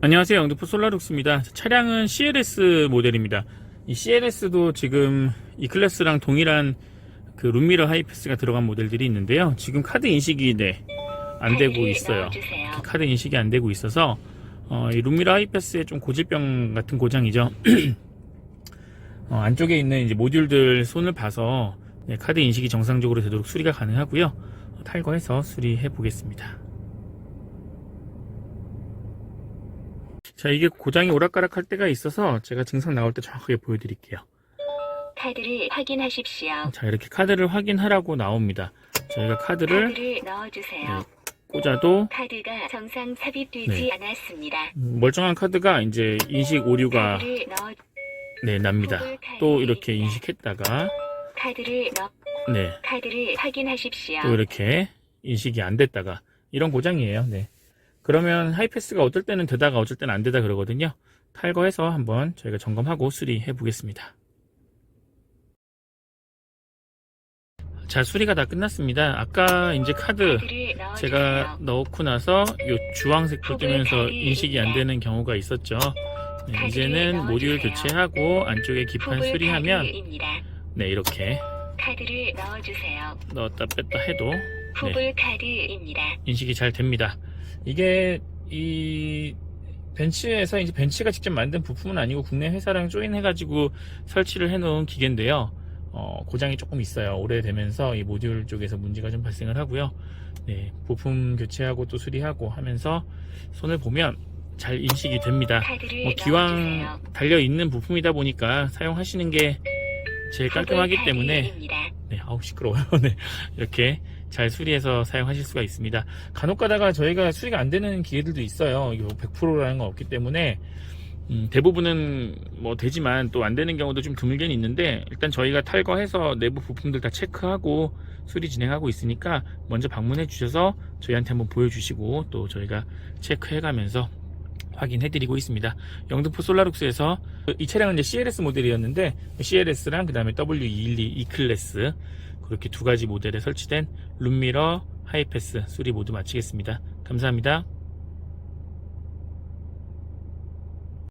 안녕하세요. 영등포 솔라룩스입니다. 차량은 CLS 모델입니다. 이 CLS도 지금 이 클래스랑 동일한 그 룸미러 하이패스가 들어간 모델들이 있는데요. 지금 카드 인식이 네, 안 되고 있어요. 카드 인식이 안 되고 있어서 어, 이 룸미러 하이패스의 좀 고질병 같은 고장이죠. 어, 안쪽에 있는 이제 모듈들 손을 봐서 네, 카드 인식이 정상적으로 되도록 수리가 가능하고요. 어, 탈거해서 수리해 보겠습니다. 자, 이게 고장이 오락가락 할 때가 있어서 제가 증상 나올 때 정확하게 보여드릴게요. 카드를 확인하십시오. 자, 이렇게 카드를 확인하라고 나옵니다. 저희가 카드를 카드를 넣어주세요. 네, 꽂아도 카드가 정상 삽입되지 네. 않았습니다. 음, 멀쩡한 카드가 이제 인식 오류가 넣어 네, 납니다. 또 이렇게 인식했다가 카드를 넣 네, 카드를 확인하십시오. 또 이렇게 인식이 안 됐다가 이런 고장이에요. 네. 그러면 하이패스가 어떨 때는 되다가 어쩔 때는 안 되다 그러거든요. 탈거해서 한번 저희가 점검하고 수리해 보겠습니다. 자, 수리가 다 끝났습니다. 아까 이제 카드. 제가 넣고 나서 요 주황색도 뜨면서 인식이 안 되는 경우가 있었죠. 네, 이제는 모듈 교체하고 안쪽에 기판 수리하면. 네, 이렇게. 넣었다 뺐다 해도 네. 인식이 잘 됩니다. 이게 이 벤츠에서 이제 벤츠가 직접 만든 부품은 아니고 국내 회사랑 조인해가지고 설치를 해놓은 기계인데요. 어, 고장이 조금 있어요. 오래되면서 이 모듈 쪽에서 문제가 좀 발생을 하고요. 네, 부품 교체하고 또 수리하고 하면서 손을 보면 잘 인식이 됩니다. 뭐. 기왕 달려 있는 부품이다 보니까 사용하시는 게 제일 깔끔하기 때문에. 네, 아우 시끄러워요. 네, 이렇게 잘 수리해서 사용하실 수가 있습니다. 간혹 가다가 저희가 수리가 안 되는 기계들도 있어요. 이거 100%라는 건 없기 때문에 음, 대부분은 뭐 되지만 또 안 되는 경우도 좀 드물게는 있는데 일단 저희가 탈거해서 내부 부품들 다 체크하고 수리 진행하고 있으니까 먼저 방문해 주셔서 저희한테 한번 보여주시고 또 저희가 체크해 가면서 확인해드리고 있습니다. 영등포 솔라룩스에서 이 차량은 이제 CLS 모델이었는데 CLS랑 그 다음에 W212 E클래스 그렇게 두 가지 모델에 설치된 룸미러 하이패스 수리 모두 마치겠습니다. 감사합니다.